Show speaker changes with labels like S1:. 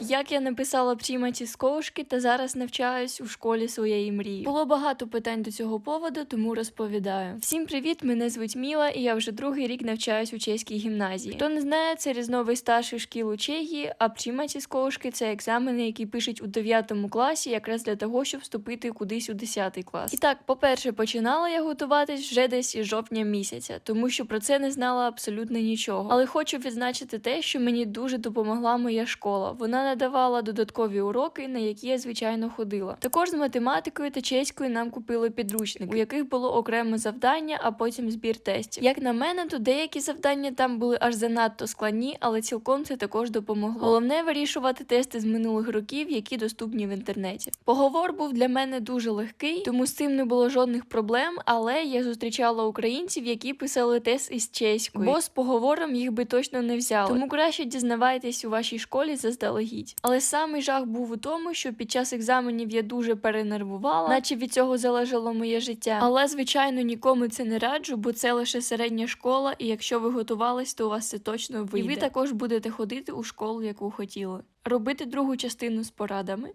S1: Як я написала прийматі з ковшки та зараз навчаюсь у школі своєї мрії. Було багато питань до цього поводу, тому розповідаю. Всім привіт! Мене звуть Міла, і я вже другий рік навчаюсь у чеській гімназії. Хто не знає, це різновид старших шкіл у Чехії, а прийматі з ковшки це екзамени, які пишуть у 9 класі, якраз для того, щоб вступити кудись у 10 клас. І так, по-перше, починала я готуватись вже десь із жовтня місяця, тому що про це не знала абсолютно нічого. Але хочу відзначити те, що мені дуже допомогла моя школа. Вона надавала додаткові уроки, на які я звичайно ходила. Також з математикою та чеською нам купили підручник, у яких було окреме завдання, а потім збір тестів. Як на мене, то деякі завдання там були аж занадто складні, але цілком це також допомогло. Головне вирішувати тести з минулих років, які доступні в інтернеті. Поговор був для мене дуже легкий, тому з цим не було жодних проблем. Але я зустрічала українців, які писали тест із чеською, бо з поговором їх би точно не взяли. Тому краще дізнавайтесь у вашій школі заздалегідь. Але самий жах був у тому, що під час екзаменів я дуже перенервувала, наче від цього залежало моє життя. Але звичайно нікому це не раджу, бо це лише середня школа, і якщо ви готувались, то у вас це точно вийде. І ви також будете ходити у школу, яку хотіли. Робити другу частину з порадами.